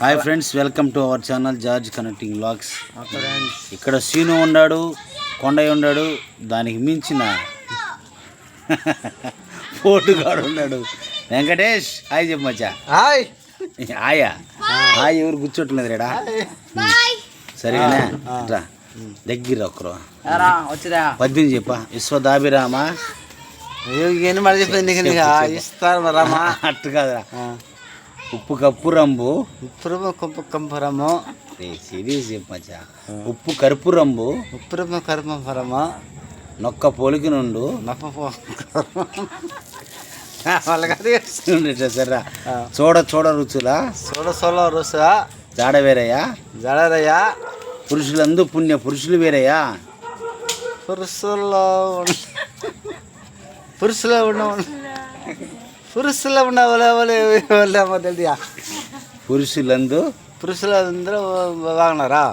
Hi friends welcome to our channel George connecting blogs ఇక్కడ సీను ఉన్నాడు కొండయ్య ఉన్నాడు దానికి మించిన పోటుగాడు ఉన్నాడు. వెంకటేష్ హాయ్ చెప్పు మచ్చా. హాయ్ హాయా హాయ్ ఎవరు కూర్చోట్లేదు రేడా? సరేనా? రా దగ్గర ఒకరు రా వచ్చిరా. పద్యం చెప్పా విశ్వదాభిరామ? ఏం మరి చెప్పింది ఇస్తారు రమ్మా అట్టు కాదురా. ఉప్పు కప్పు రంబు. ఉప్పురము కొంపు కంపరము సిరీస్ చెప్పు మచ్చా. ఉప్పు కరుపు రంబు. ఉప్పురము కర్మపరము నొక్క పోలికి నుండు. నప్ప వాళ్ళకి సర్రా. చూడ చూడ రుచులా? సోడ సోలో రుసా జాడ వేరయ్యా? జడరయ్యా? పురుషులందు పుణ్య పురుషులు వేరయ్యా? పురుషుల్లో పురుషులో ఉన్న పురుషులో ఉన్న వాళ్ళ వాళ్ళ తెలియదా పురుషులందు పురుషులు అందరూ బాగున్నారా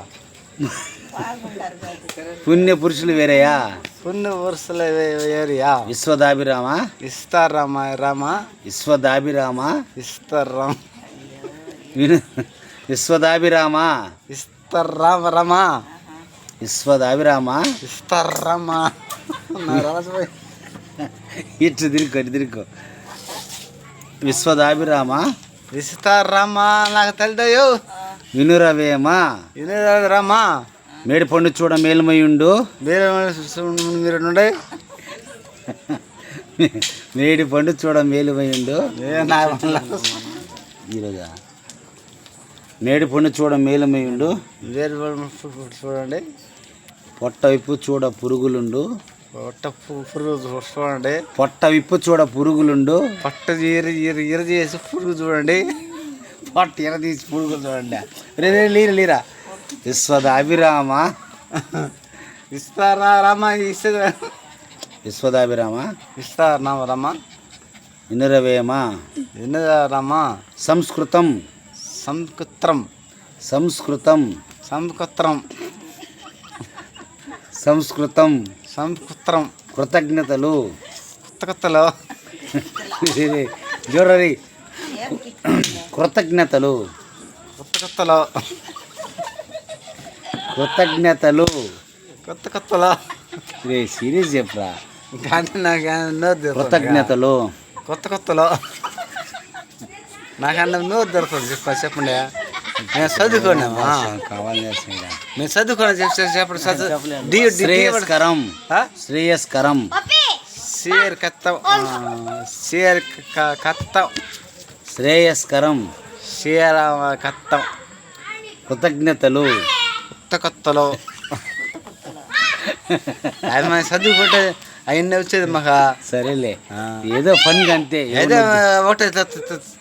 పుణ్య పురుషులు వేరయ్యా పుణ్య పురుషుల ఏరియా విశ్వదాభిరామ ఇస్తారు రామ రామ విశ్వదాభిరామ ఇస్తారు రామ విను విశ్వదాభిరామ ఇస్తారు రామ రామ విశ్వదాభిరామ ఇస్తారు రామ నా రాజుపోయి ఇటు తిరుక్కో ఇటు తిరుక్కో విశ్వదాభిరామ? ఇస్తారు రామ నాకు తెలియదు. వినురవేమ? వినేది రామ మేడి పండు చూడ మేలుమయుండు. మీరు మేడి పండు చూడ మేలుమయుండు. ఈరోజా? మేడి పండు చూడ మేలుమయుండు. వేరు చూడండి. పొట్ట విప్పు చూడ పురుగులుండు. పొట్ట పురుగు చూడండి పొట్ట విప్పు చూడ పురుగులుండు. పట్ట ఈర ఈర చేసి పురుగు చూడండి. పొట్ట ఎర తీసి పురుగులు చూడండి. రే రే లీరా లీరా. విశ్వద అభిరామ. ఇస్తారా రామ విశ్వదాభిరామ ఇస్తారు నామ రామ ఇనురవేమ. ఎన్నదా రామ. సంస్కృతం. సంకుత్రం. సంస్కృతం. సంకుత్రం. సంస్కృతం కృతజ్ఞతలు. కొత్త కొత్తలో జోరరి. కృతజ్ఞతలు. కొత్త కొత్తలో కృతజ్ఞతలు. కొత్త కొత్తలో రే సీరియస్ చెప్పరా కానీ నాకు. కృతజ్ఞతలు. కొత్త కొత్తలో నాకన్నా నోరు దొరకదు చెప్ప చెప్పండి. నేను చదువుకోనామా కావాలి చేస్తున్నా. నేను చదువుకోను చెప్పి చెప్పండి చదువు శ్రేయస్కరం? శ్రేయస్కరం. షేర్ కత్తం. క- కత్తం. శ్రేయస్కరం. షేర్ కత్తం. కృతజ్ఞతలు. కొత్త కొత్తలో అది మనం చదువుకుంటే అవన్నీ వచ్చేది మాకు సరేలే. ఏదో పని అంతే ఏదో ఒకటే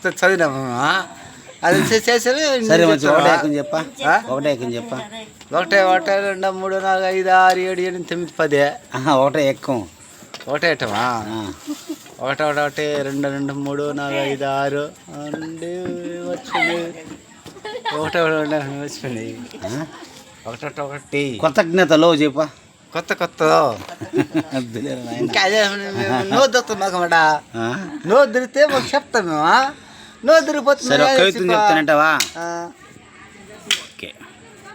చదివినాము? అది చే- చేసేది సరే మంచి ఒకటే చెప్పా? ఒకటే ఏకం చెప్పా. ఒకటే ఒకటే రెండు మూడు నాలుగు ఐదు ఆరు ఏడు ఎనిమిది తొమ్మిది పది. ఒకటే ఎక్కం ఒకటే ఐటమా. ఒకటి ఒకటి ఒకటి రెండు రెండు మూడు నాలుగు ఐదు ఆరు రెండు వచ్చింది. ఒకటి ఒకటి వచ్చింది? ఒకటి ఒకటి కృతజ్ఞతలు చెప్పా. కొత్త కొత్త. ఇంకా అదే నో దొరుకుతుంది మాకు మాట ఆ? నో దొరికితే మాకు చెప్తాం మేము నో దొరికిపోతుంది సరే ఒక కవిత్వం చెప్తానంటావా.